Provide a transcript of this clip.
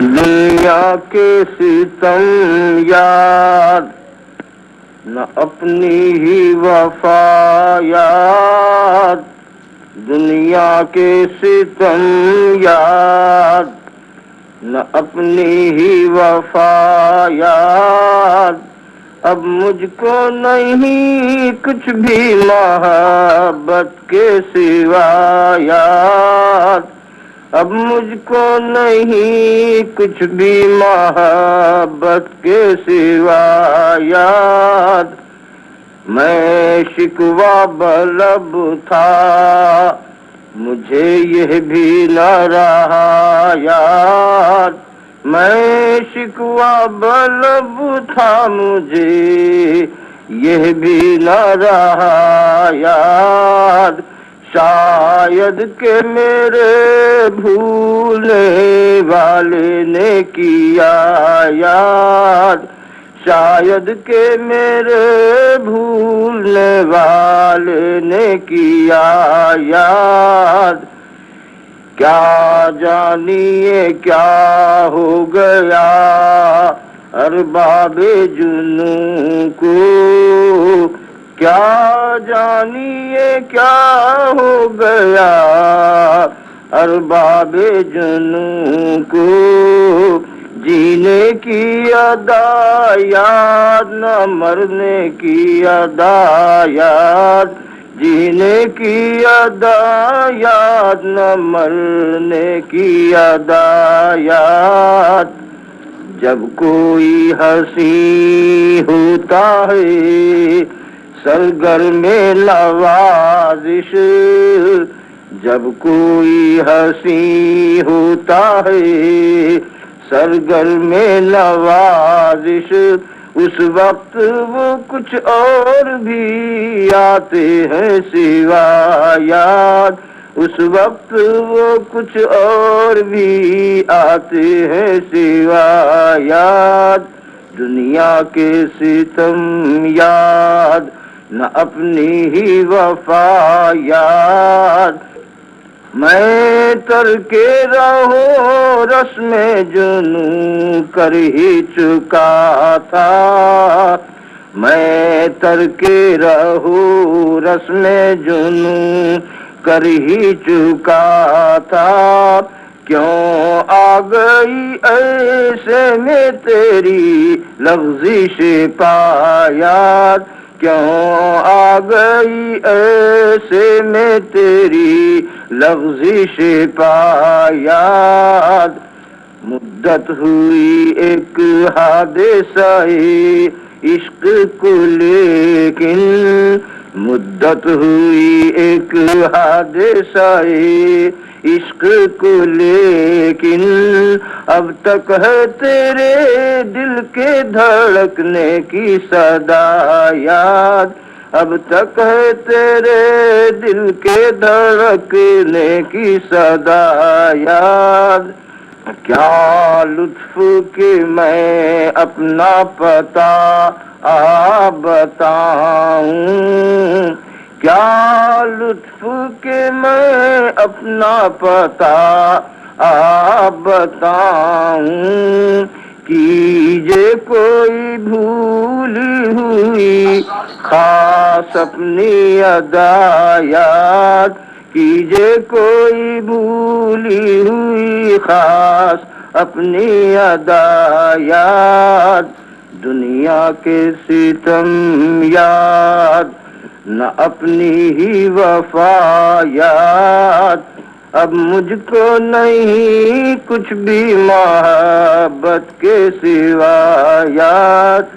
दुनिया के सितम याद न अपनी ही वफा याद दुनिया के सितम याद न अपनी ही वफा याद अब मुझको नहीं कुछ भी मोहब्बत के सिवा याद। अब मुझको नहीं कुछ भी मोहब्बत के सिवा याद। मैं शिकवा बलब था, मुझे यह भी न रहा याद। मैं शिकवा बलब था मुझे। यह भी न रहा याद। शायद के मेरे भूलने वाले ने किया याद। शायद के मेरे भूलने वाले ने किया याद। क्या जानिए क्या हो गया। अरबाबे जुनू को क्या जानिए क्या हो गया। अरबाबे जुनू को जीने की अदा, याद न मरने की अदा, याद जीने की अदा, याद न मरने की अदा, याद। जब कोई हँसी होता है सरगर में नवाजिश। जब कोई हँसी होता है सरगर में नवाजिश। उस वक्त वो कुछ और भी आते हैं सिवा याद। उस वक्त वो कुछ और भी आते हैं सिवा याद। दुनिया के सितम याद, न अपनी ही वफा याद। मैं तर के रहो, रस में जुनू कर ही चुका था। मैं तर के रहो, रस में जुनू कर ही चुका था। क्यों आ गई ऐसे में तेरी लफ्जिश पायात क्यों आ गई ऐसे में तेरी लफ्जिश पायाद मुद्दत हुई एक हादसाए इश्क को लेकिन मुद्दत हुई एक हादसाए इश्क को लेकिन अब तक है तेरे दिल के धड़कने की सदा याद। अब तक है तेरे दिल के धड़कने की सदा याद। क्या लुत्फ के मैं अपना पता आ बताऊँ? क्या लुत्फ के मैं अपना पता आ बताऊँ? कीजे कोई भूल हुई, खास अपनी अदा याद कीजे कोई भूली हुई, खास अपनी अदायात दुनिया के सितम याद, न अपनी ही वफा याद अब मुझको नहीं कुछ भी मोहब्बत के सिवा याद